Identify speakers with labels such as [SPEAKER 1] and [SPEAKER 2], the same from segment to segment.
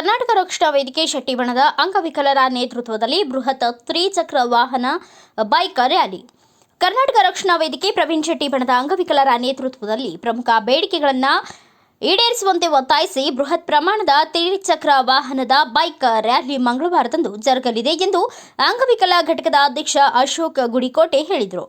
[SPEAKER 1] ಕರ್ನಾಟಕ ರಕ್ಷಣಾ ವೇದಿಕೆ ಶೆಟ್ಟಿಬಣದ ಅಂಗವಿಕಲರ ನೇತೃತ್ವದಲ್ಲಿ ಬೃಹತ್ ತ್ರಿಚಕ್ರ ವಾಹನ ಬೈಕ್ ರ್ಯಾಲಿ. ಕರ್ನಾಟಕ ರಕ್ಷಣಾ ವೇದಿಕೆ ಪ್ರವೀಣ್ ಶೆಟ್ಟಿಬಣದ ಅಂಗವಿಕಲರ ನೇತೃತ್ವದಲ್ಲಿ ಪ್ರಮುಖ ಬೇಡಿಕೆಗಳನ್ನು ಈಡೇರಿಸುವಂತೆ ಒತ್ತಾಯಿಸಿ ಬೃಹತ್ ಪ್ರಮಾಣದ ತ್ರಿಚಕ್ರ ವಾಹನದ ಬೈಕ್ ರ್ಯಾಲಿ ಮಂಗಳವಾರದಂದು ಜರುಗಲಿದೆ ಎಂದು ಅಂಗವಿಕಲ ಘಟಕದ ಅಧ್ಯಕ್ಷ ಅಶೋಕ್ ಗುಡಿಕೋಟೆ ಹೇಳಿದರು.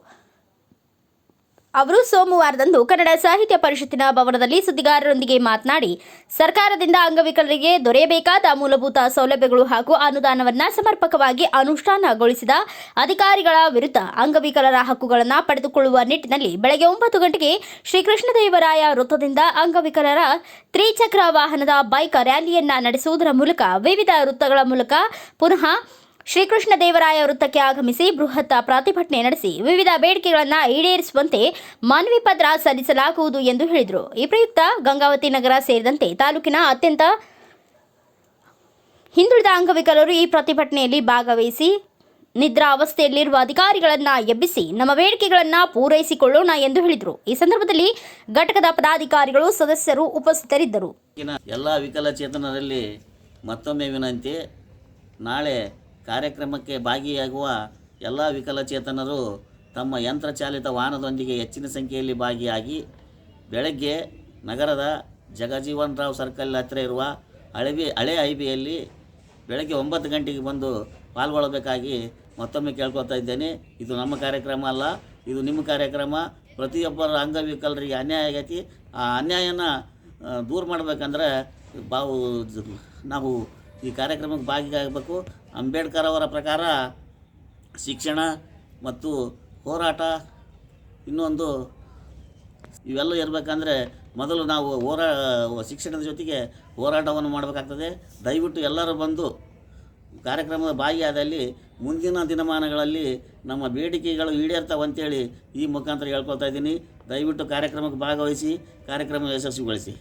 [SPEAKER 1] ಅವರು ಸೋಮವಾರದಂದು ಕನ್ನಡ ಸಾಹಿತ್ಯ ಪರಿಷತ್ತಿನ ಭವನದಲ್ಲಿ ಸುದ್ದಿಗಾರರೊಂದಿಗೆ ಮಾತನಾಡಿ, ಸರ್ಕಾರದಿಂದ ಅಂಗವಿಕಲರಿಗೆ ದೊರೆಯಬೇಕಾದ ಮೂಲಭೂತ ಸೌಲಭ್ಯಗಳು ಹಾಗೂ ಅನುದಾನವನ್ನು ಸಮರ್ಪಕವಾಗಿ ಅನುಷ್ಠಾನಗೊಳಿಸಿದ ಅಧಿಕಾರಿಗಳ ವಿರುದ್ಧ ಅಂಗವಿಕಲರ ಹಕ್ಕುಗಳನ್ನು ಪಡೆದುಕೊಳ್ಳುವ ನಿಟ್ಟಿನಲ್ಲಿ ಬೆಳಗ್ಗೆ ಒಂಬತ್ತು ಗಂಟೆಗೆ ಶ್ರೀಕೃಷ್ಣದೇವರಾಯ ವೃತ್ತದಿಂದ ಅಂಗವಿಕಲರ ತ್ರಿಚಕ್ರ ವಾಹನದ ಬೈಕ್ ರ್ಯಾಲಿಯನ್ನ ನಡೆಸುವುದರ ಮೂಲಕ ವಿವಿಧ ವೃತ್ತಗಳ ಮೂಲಕ ಪುನಃ ಶ್ರೀಕೃಷ್ಣ ದೇವರಾಯ ವೃತ್ತಕ್ಕೆ ಆಗಮಿಸಿ ಬೃಹತ್ ಪ್ರತಿಭಟನೆ ನಡೆಸಿ ವಿವಿಧ ಬೇಡಿಕೆಗಳನ್ನು ಈಡೇರಿಸುವಂತೆ ಮನವಿ ಪತ್ರ ಸಲ್ಲಿಸಲಾಗುವುದು ಎಂದು ಹೇಳಿದರು. ಈ ಪ್ರಯುಕ್ತ ಗಂಗಾವತಿ ನಗರ ಸೇರಿದಂತೆ ತಾಲೂಕಿನ ಅತ್ಯಂತ ಹಿಂದುಳಿದ ಅಂಗವಿಕಲರು ಈ ಪ್ರತಿಭಟನೆಯಲ್ಲಿ ಭಾಗವಹಿಸಿ ನಿದ್ರಾ ಅವಸ್ಥೆಯಲ್ಲಿರುವ ಅಧಿಕಾರಿಗಳನ್ನು ಎಬ್ಬಿಸಿ ನಮ್ಮ ಬೇಡಿಕೆಗಳನ್ನು ಪೂರೈಸಿಕೊಳ್ಳೋಣ ಎಂದು ಹೇಳಿದರು. ಈ ಸಂದರ್ಭದಲ್ಲಿ ಘಟಕದ ಪದಾಧಿಕಾರಿಗಳು, ಸದಸ್ಯರು ಉಪಸ್ಥಿತರಿದ್ದರು.
[SPEAKER 2] ಎಲ್ಲ ವಿಕಲಚೇತನರಲ್ಲಿ ಮತ್ತೊಮ್ಮೆ ವಿನಂತಿ, ನಾಳೆ ಕಾರ್ಯಕ್ರಮಕ್ಕೆ ಭಾಗಿಯಾಗುವ ಎಲ್ಲ ವಿಕಲಚೇತನರು ತಮ್ಮ ಯಂತ್ರಚಾಲಿತ ವಾಹನದೊಂದಿಗೆ ಹೆಚ್ಚಿನ ಸಂಖ್ಯೆಯಲ್ಲಿ ಭಾಗಿಯಾಗಿ ಬೆಳಗ್ಗೆ ನಗರದ ಜಗಜೀವನ್ ರಾವ್ ಸರ್ಕಲ್ ಹತ್ತಿರ ಇರುವ ಹಳೆಬಿ, ಹಳೆ ಐಬಿಯಲ್ಲಿ ಬೆಳಗ್ಗೆ ಒಂಬತ್ತು ಗಂಟೆಗೆ ಬಂದು ಪಾಲ್ಗೊಳ್ಳಬೇಕಾಗಿ ಮತ್ತೊಮ್ಮೆ ಕೇಳ್ಕೊತಾ ಇದ್ದೇನೆ. ಇದು ನಮ್ಮ ಕಾರ್ಯಕ್ರಮ ಅಲ್ಲ, ಇದು ನಿಮ್ಮ ಕಾರ್ಯಕ್ರಮ. ಪ್ರತಿಯೊಬ್ಬರ ಅಂಗವಿಕಲರಿಗೆ ಅನ್ಯಾಯ ಆಗೈತಿ. ಆ ಅನ್ಯಾಯನ ದೂರ ಮಾಡಬೇಕಂದ್ರೆ ಬಾವು, ನಾವು ಈ ಕಾರ್ಯಕ್ರಮಕ್ಕೆ ಭಾಗಿಯಾಗಬೇಕು. ಅಂಬೇಡ್ಕರ್ ಅವರ ಪ್ರಕಾರ ಶಿಕ್ಷಣ ಮತ್ತು ಹೋರಾಟ ಇನ್ನೊಂದು ಇವೆಲ್ಲ ಇರಬೇಕಂದ್ರೆ ಮೊದಲು ನಾವು ಹೋರಾ, ಶಿಕ್ಷಣದ ಜೊತೆಗೆ ಹೋರಾಟವನ್ನು ಮಾಡಬೇಕಾಗ್ತದೆ. ದಯವಿಟ್ಟು ಎಲ್ಲರೂ ಬಂದು ಕಾರ್ಯಕ್ರಮದ ಭಾಗಿಯಾದಲ್ಲಿ ಮುಂದಿನ ದಿನಮಾನಗಳಲ್ಲಿ ನಮ್ಮ ಬೇಡಿಕೆಗಳು ಈಡೇರ್ತಾವೆ ಅಂತೇಳಿ ಈ ಮುಖಾಂತರ ಹೇಳ್ಕೊಳ್ತಾ ಇದ್ದೀನಿ. ದಯವಿಟ್ಟು ಕಾರ್ಯಕ್ರಮಕ್ಕೆ ಭಾಗವಹಿಸಿ, ಕಾರ್ಯಕ್ರಮ ಯಶಸ್ವಿಗೊಳಿಸಿ.